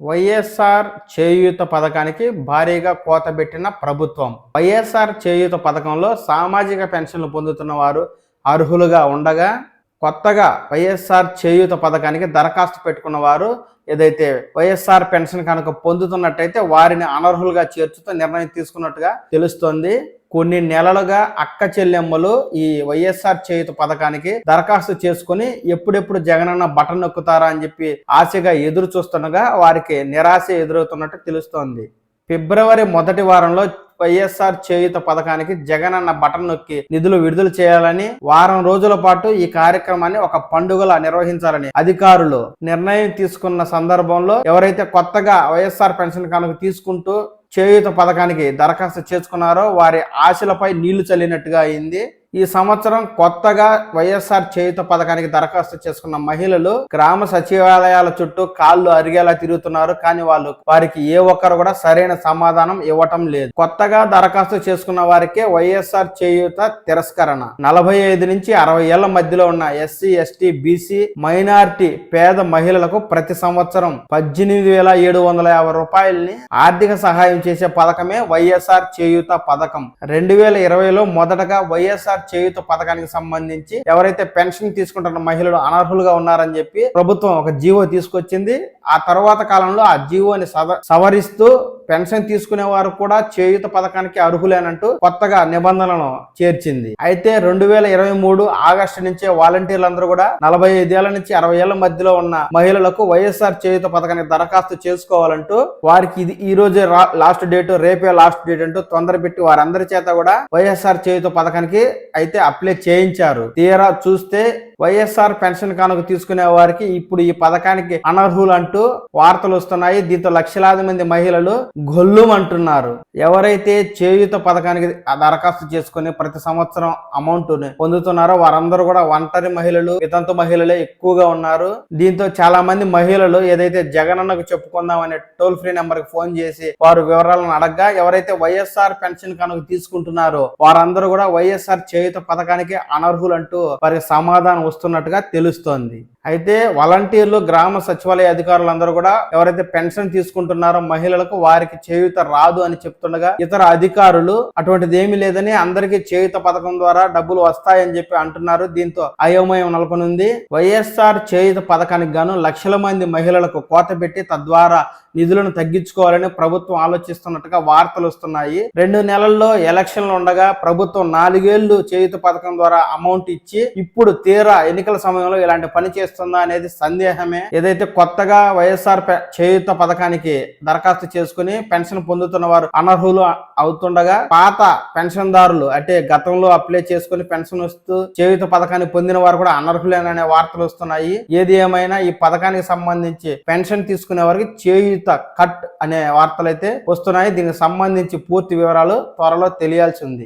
వైఎస్ఆర్ చేయూత పథకానికి భారీగా కోత పెట్టిన ప్రభుత్వం. వైఎస్ఆర్ చేయూత పథకంలో సామాజిక పెన్షన్లు పొందుతున్న వారు అర్హులుగా ఉండగా కొత్తగా వైఎస్ఆర్ చేయూత పథకానికి దరఖాస్తు పెట్టుకున్న వారు ఏదైతే వైఎస్ఆర్ పెన్షన్ కనుక పొందుతున్నట్టయితే వారిని అనర్హులుగా చేర్చుతూ నిర్ణయం తీసుకున్నట్టుగా తెలుస్తోంది. కొన్ని నెలలుగా అక్క చెల్లెమ్మలు ఈ వైఎస్ఆర్ చేయుత పథకానికి దరఖాస్తు చేసుకుని ఎప్పుడెప్పుడు జగనన్న బటన్ నొక్కుతారా అని చెప్పి ఆశగా ఎదురు చూస్తుండగా వారికి నిరాశ ఎదురవుతున్నట్టు తెలుస్తోంది. ఫిబ్రవరి మొదటి వారంలో వైఎస్ఆర్ చేయుత పథకానికి జగనన్న బటన్ నొక్కి నిధులు విడుదల చేయాలని వారం రోజుల పాటు ఈ కార్యక్రమాన్ని ఒక పండుగలా నిర్వహించాలని అధికారులు నిర్ణయం తీసుకున్న సందర్భంలో ఎవరైతే కొత్తగా వైఎస్ఆర్ పెన్షన్ కనుక తీసుకుంటూ చేయూత పథకానికి దరఖాస్తు చేసుకున్నారో వారి ఆశలపై నీళ్ళు చల్లినట్టుగా అయింది. ఈ సంవత్సరం కొత్తగా వైఎస్ఆర్ చేయుత పథకానికి దరఖాస్తు చేసుకున్న మహిళలు గ్రామ సచివాలయాల చుట్టూ కాళ్ళు అరిగేలా తిరుగుతున్నారు. కానీ వాళ్ళు వారికి ఏ ఒక్కరు కూడా సరైన సమాధానం ఇవ్వటం లేదు. కొత్తగా దరఖాస్తు చేసుకున్న వారికే వైఎస్ఆర్ చేయూత తిరస్కరణ. నలభై ఐదు నుంచి అరవై ఏళ్ళ మధ్యలో ఉన్న ఎస్సీ ఎస్టీ బీసీ మైనార్టీ పేద మహిళలకు ప్రతి సంవత్సరం పద్దెనిమిది వేల ఏడు వందల యాభై రూపాయలని ఆర్థిక సహాయం చేసే పథకమే వైఎస్ఆర్ చేయూత పథకం. రెండు వేల ఇరవైలో మొదటగా వైఎస్ఆర్ చేయుత పథకానికి సంబంధించి ఎవరైతే పెన్షన్ తీసుకుంటున్న మహిళలు అనర్హులుగా ఉన్నారని చెప్పి ప్రభుత్వం ఒక జీవో తీసుకొచ్చింది. ఆ తర్వాత కాలంలో ఆ జీవోని సవరిస్తూ పెన్షన్ తీసుకునే వారు కూడా చేయూత పథకానికి అర్హులేనంటూ కొత్తగా నిబంధనలను చేర్చింది. అయితే రెండు వేల ఇరవై మూడు ఆగస్టు నుంచే వాలంటీర్లందరూ కూడా నలభై ఐదేళ్ళ నుంచి అరవై ఏళ్ళ మధ్యలో ఉన్న మహిళలకు వైఎస్ఆర్ చేయుత పథకానికి దరఖాస్తు చేసుకోవాలంటూ వారికి ఇది ఈ రోజే రా- లాస్ట్ డేట్ రేపే లాస్ట్ డేట్ అంటూ తొందర పెట్టి వారందరి చేత కూడా వైఎస్ఆర్ చేయుత పథకానికి అయితే అప్లై చేయించారు. తీరా చూస్తే వైఎస్ఆర్ పెన్షన్ కానుక తీసుకునే వారికి ఇప్పుడు ఈ పథకానికి అనర్హులు అంటూ వార్తలు వస్తున్నాయి. దీంతో లక్షలాది మంది మహిళలు గొల్లుమంటున్నారు. ఎవరైతే చేయూత పథకానికి దరఖాస్తు చేసుకుని ప్రతి సంవత్సరం అమౌంట్ పొందుతున్నారో వారందరూ కూడా ఒంటరి మహిళలు వితంతు మహిళలే ఎక్కువగా ఉన్నారు. దీంతో చాలా మంది మహిళలు ఏదైతే జగనన్నకు చెప్పుకుందాం అనే టోల్ ఫ్రీ నెంబర్కి ఫోన్ చేసి వారు వివరాలను అడగగా ఎవరైతే వైఎస్ఆర్ పెన్షన్ కనుక తీసుకుంటున్నారో వారందరూ కూడా వైఎస్ఆర్ చేయ చేయుత పథకానికి అనర్హులు అంటూ వారికి సమాధానం వస్తున్నట్టుగా తెలుస్తోంది. అయితే వాలంటీర్లు గ్రామ సచివాలయ అధికారులందరూ కూడా ఎవరైతే పెన్షన్ తీసుకుంటున్నారో మహిళలకు వారికి చేయూత రాదు అని చెప్తుండగా ఇతర అధికారులు అటువంటిది ఏమీ లేదని అందరికీ చేయుత పథకం ద్వారా డబ్బులు వస్తాయని చెప్పి అంటున్నారు. దీంతో అయోమయం నెలకొనుంది. వైఎస్ఆర్ చేయుత పథకానికి గాను లక్షల మంది మహిళలకు కోత పెట్టి తద్వారా నిధులను తగ్గించుకోవాలని ప్రభుత్వం ఆలోచిస్తున్నట్టుగా వార్తలు వస్తున్నాయి. రెండు నెలల్లో ఎలక్షన్లు ఉండగా ప్రభుత్వం నాలుగేళ్ళు చేయుత పథకం ద్వారా అమౌంట్ ఇచ్చి ఇప్పుడు తీరా ఎన్నికల సమయంలో ఇలాంటి పని చేస్తుందా అనేది సందేహమే. ఏదైతే కొత్తగా వైఎస్ఆర్ చేయుత చేయూత పథకానికి దరఖాస్తు చేసుకుని పెన్షన్ పొందుతున్న వారు అనర్హులు అవుతుండగా పాత పెన్షన్దారులు అంటే గతంలో అప్లై చేసుకుని పెన్షన్ వస్తూ చేయూత పథకాన్ని పొందిన వారు కూడా అనర్హులేననే వార్తలు వస్తున్నాయి. ఏది ఏమైనా ఈ పథకానికి సంబంధించి పెన్షన్ తీసుకునే వారికి చేయూత కట్ అనే వార్తలు అయితే వస్తున్నాయి. దీనికి సంబంధించి పూర్తి వివరాలు త్వరలో తెలియాల్సి ఉంది.